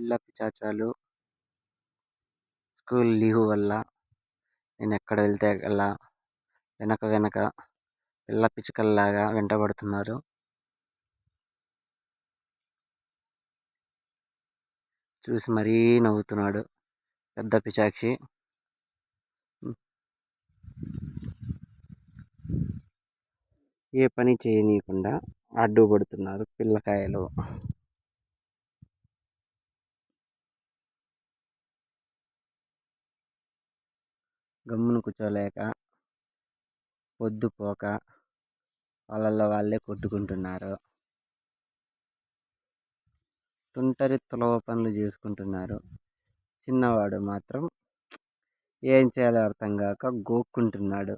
పిల్ల పిచాచాలు school leave వల్ల నేను ఎక్కడ వెళ్తే అలా వెనక వెనక పిల్ల పిచ్చుకల్లాగా వెంటబడుతున్నారు. చూసి మరీ నవ్వుతున్నాడు పెద్ద పిచాక్షి ఏ పని చేయనీయకుండా అడ్డుపడుతున్నారు పిల్లకాయలు. గమ్మున కూర్చోలేక పొద్దుపోక వాళ్ళల్లో వాళ్ళే కొట్టుకుంటున్నారు. తుంటరి తులవ పనులు చేసుకుంటున్నారు. చిన్నవాడు మాత్రం ఏం చేయాలో అర్థం కాక గోక్కుంటున్నాడు.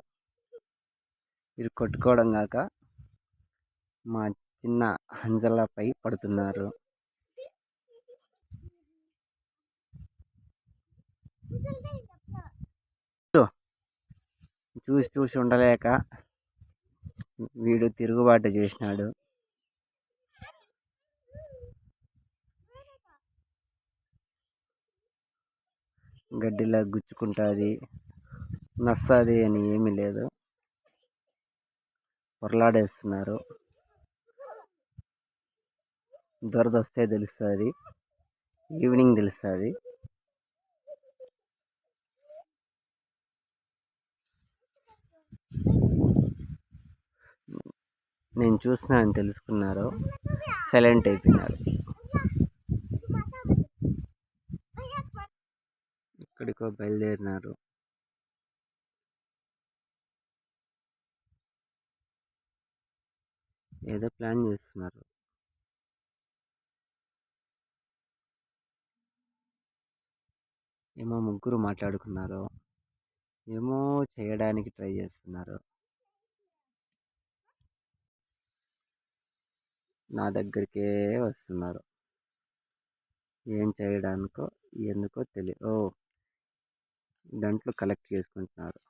వీరు కొట్టుకోవడం కాక మా చిన్న హంజలపై పడుతున్నారు. చూసి చూసి ఉండలేక వీడు తిరుగుబాటు చేసినాడు. గడ్డిలా గుచ్చుకుంటుంది నస్తుంది అని ఏమీ లేదు. పొరలాడేస్తున్నారు. దొరద వస్తే తెలుస్తుంది ఈవినింగ్ తెలుస్తుంది. నేను చూసిన అని తెలుసుకున్నారు సైలెంట్ అయిపోయినారు. ఎక్కడికో బయలుదేరినారు. ఏదో ప్లాన్ చేస్తున్నారు. ఏమో ముగ్గురు మాట్లాడుకున్నారు ఏమో చేయడానికి ట్రై చేస్తున్నారు. నా దగ్గరికే వస్తున్నారు. ఏం చేయడానికో ఎందుకో తెలియదు ఓ దాంట్లో కలెక్ట్ చేసుకుంటున్నారు.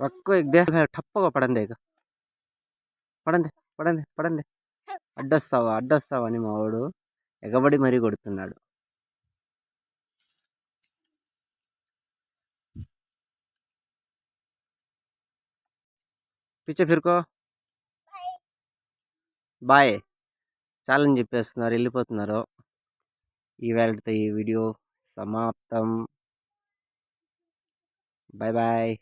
రొక్క టప్పగా పడండి ఇక. పడండి పడండి పడండి. అడ్డొస్తావా అడ్డొస్తావా అని మా వాడు ఎగబడి మరీ కొడుతున్నాడు. పిచ్చ ఫిర్కో. బాయ్. చాలని చెప్పేస్తున్నారు వెళ్ళిపోతున్నారు. ఈ వేళతో ఈ వీడియో సమాప్తం. Bye bye.